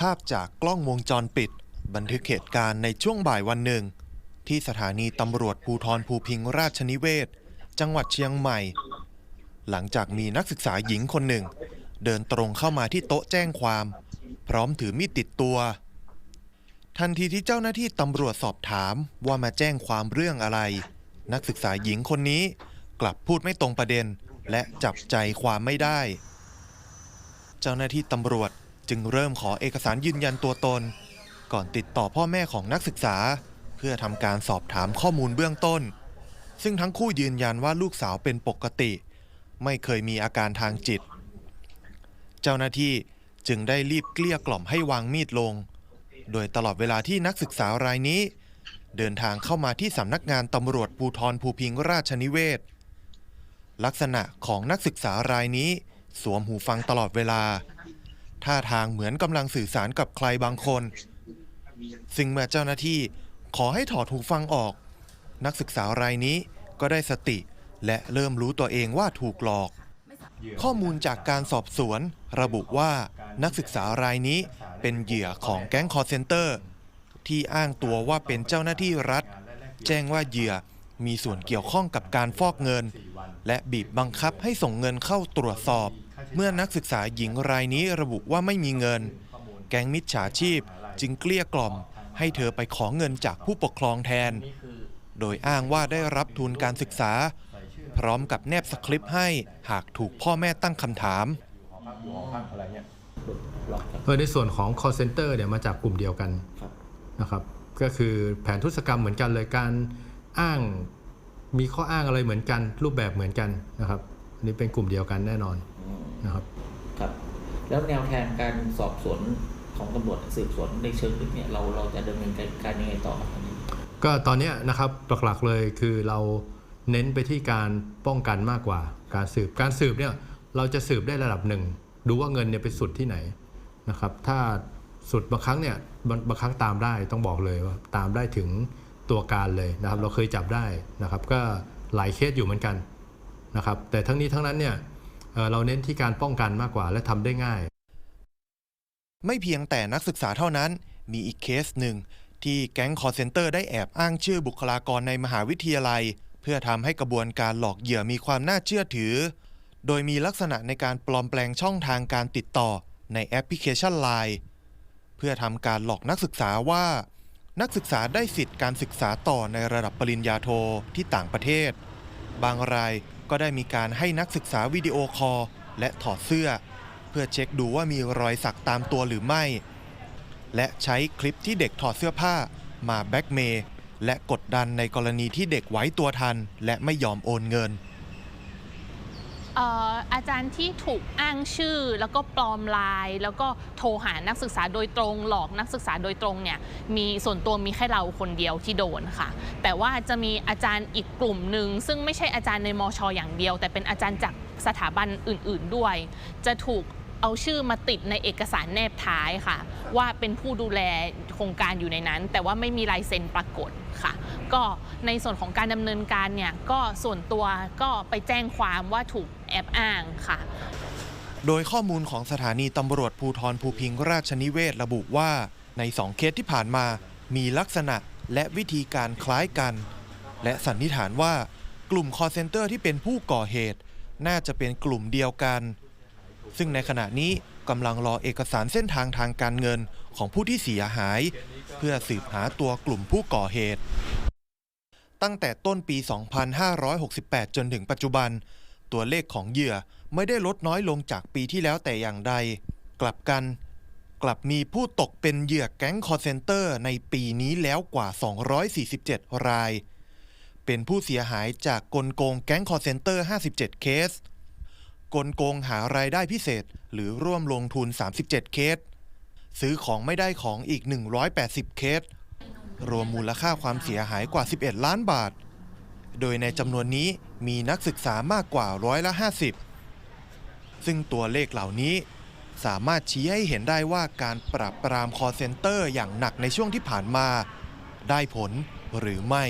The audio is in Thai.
ภาพจากกล้องวงจรปิด บันทึกเหตุการณ์ในช่วงบ่ายวันหนึ่ง ที่สถานีตำรวจภูทรภูพิงราชนิเวศ จังหวัดเชียงใหม่ หลังจากมีนักศึกษาหญิงคนหนึ่ง เดินตรงเข้ามาที่โต๊ะแจ้งความ พร้อมถือมีดติดตัว ทันทีที่เจ้าหน้าที่ตำรวจสอบถามว่ามาแจ้งความเรื่องอะไร นักศึกษาหญิงคนนี้กลับพูดไม่ตรงประเด็น และจับใจความไม่ได้ เจ้าหน้าที่ตำรวจ จึงเริ่มขอเอกสารยืนยันตัวตน ก่อนติดต่อพ่อแม่ของนักศึกษา เพื่อทำการสอบถามข้อมูลเบื้องต้น ซึ่งทั้งคู่ยืนยันว่าลูกสาวเป็นปกติ ไม่เคยมีอาการทางจิต เจ้าหน้าที่จึงได้รีบเกลี้ยกล่อมให้วางมีดลง โดยตลอดเวลาที่นักศึกษารายนี้ เดินทางเข้ามาที่สำนักงานตำรวจภูทรภูพิงราชนิเวศ ลักษณะของนักศึกษารายนี้ สวมหูฟังตลอดเวลา ท่าทางเหมือนกำลังสื่อสารกับใครบางคน ซึ่งเมื่อเจ้าหน้าที่ขอให้ถอดหูฟังออก นักศึกษารายนี้ก็ได้สติ และเริ่มรู้ตัวเองว่าถูกหลอก ข้อมูลจากการสอบสวน ระบุว่านักศึกษารายนี้เป็นเหยื่อของแก๊งคอร์เซนเตอร์ ที่อ้างตัวว่าเป็นเจ้าหน้าที่รัฐ แจ้งว่าเหยื่อมีส่วนเกี่ยวข้องกับการฟอกเงิน และบีบบังคับให้ส่งเงินเข้าตรวจสอบ เมื่อนักศึกษาหญิงรายนี้ระบุว่าไม่มีเงิน แก๊งมิจฉาชีพจึงเกลี้ยกล่อม ให้เธอไปขอเงินจากผู้ปกครองแทน โดยอ้างว่าได้รับทุนการศึกษา พร้อมกับแนบสคริปต์ให้หากถูกพ่อแม่ตั้งคำถาม เออในส่วนของ call center เนี่ยมาจากกลุ่มเดียวกันนะครับก็คือแผนทุศกรรมเหมือนกันเลยการอ้างมีข้ออ้างอะไรเหมือนกัน รูปแบบเหมือนกันนะครับอันนี่เป็นกลุ่มเดียวกันแน่นอน อืม นะครับครับ แล้วแนวทางการสอบสวนของตำรวจสืบสวนในเชิงลึกเนี่ยเราเราจะดำเนินการยังไงต่อครับอันนี้ก็ตอนเนี้ยนะครับหลักๆเลยคือเราเน้นไปที่การป้องกันมากกว่า การสืบการสืบเนี่ยเราจะสืบได้ระดับหนึ่งดูว่าเงินเนี่ยไปสุดที่ไหนนะครับถ้าสุดบางครั้งเนี่ยบางบางครั้งตามได้ต้องบอกเลยว่าตามได้ถึงตัวการเลยนะครับ เราเคยจับได้นะครับ ก็หลายเคสอยู่เหมือนกันนะครับ แต่ทั้งนี้ทั้งนั้นเนี่ย เราเน้นที่การป้องกันมากกว่าและทำได้ง่าย ไม่เพียงแต่นักศึกษาเท่านั้น มีอีกเคสหนึ่ง ที่แก๊งคอร์เซนเตอร์ได้แอบอ้างชื่อบุคลากรในมหาวิทยาลัย เพื่อทำให้กระบวนการหลอกเหยื่อมีความน่าเชื่อถือ โดยมีลักษณะในการปลอมแปลงช่องทางการติดต่อในแอปพลิเคชัน Line เพื่อทำการหลอกนักศึกษาว่า นักศึกษาได้สิทธิ์การศึกษาต่อในระดับปริญญาโทที่ต่างประเทศ บางรายก็ได้มีการให้นักศึกษาวิดีโอคอลและถอดเสื้อ เพื่อเช็คดูว่ามีรอยสักตามตัวหรือไม่ และใช้คลิปที่เด็กถอดเสื้อผ้ามาแบ็กเมย์และกดดันในกรณีที่เด็กไว้ตัวทัน และไม่ยอมโอนเงิน อาจารย์ที่ถูกอ้างชื่อแล้วก็ปลอมไลน์แล้วก็โทรหานักศึกษาโดยตรง หลอกนักศึกษาโดยตรงเนี่ยมีส่วนตัวมีแค่เราคนเดียวที่โดนค่ะ แต่ว่าจะมีอาจารย์อีกกลุ่มหนึ่งซึ่งไม่ใช่อาจารย์ในมอชออย่างเดียว แต่เป็นอาจารย์จากสถาบันอื่น ๆด้วย จะถูกเอาชื่อมาติดในเอกสารแนบท้ายค่ะ ว่าเป็นผู้ดูแลโครงการอยู่ในนั้น แต่ว่าไม่มีลายเซ็นปรากฏค่ะ ก็ในส่วนของการดำเนินการเนี่ยก็ส่วนตัวก็ไปแจ้งความว่าถูกแอบอ้างค่ะ โดยข้อมูลของสถานีตำรวจภูทรภูพิงราชนิเวศระบุว่า ในสองเคสที่ผ่านมามีลักษณะและวิธีการคล้ายกัน และสันนิษฐานว่ากลุ่มคอเซนเตอร์ที่เป็นผู้ก่อเหตุ น่าจะเป็นกลุ่มเดียวกัน ซึ่งในขณะนี้กำลังรอเอกสารเส้นทางทางการเงินของผู้ที่เสียหาย เพื่อสืบหาตัวกลุ่มผู้ก่อเหตุ ตั้งแต่ต้นปี 2568 จนถึงปัจจุบัน ตัวเลขของเหยื่อไม่ได้ลดน้อยลงจากปีที่แล้วแต่อย่างใด กลับกัน กลับมีผู้ตกเป็นเหยื่อแก๊งคอร์เซนเตอร์ในปีนี้แล้วกว่า 247 ราย เป็นผู้เสียหายจากกลโกงแก๊งคอร์เซนเตอร์ 57 เคส กลโกงหารายได้พิเศษหรือร่วมลงทุน 37 เคส ซื้อของไม่ได้ของอีก 180 เคส รวมมูลค่าความเสียหายกว่า 11 ล้านบาท โดยในจำนวนนี้มีนักศึกษามากกว่าร้อยละ 50 ซึ่งตัวเลขเหล่านี้สามารถชี้ให้เห็นได้ว่าการปราบปรามคอเซนเตอร์อย่างหนักในช่วงที่ผ่านมา ได้ผลหรือไม่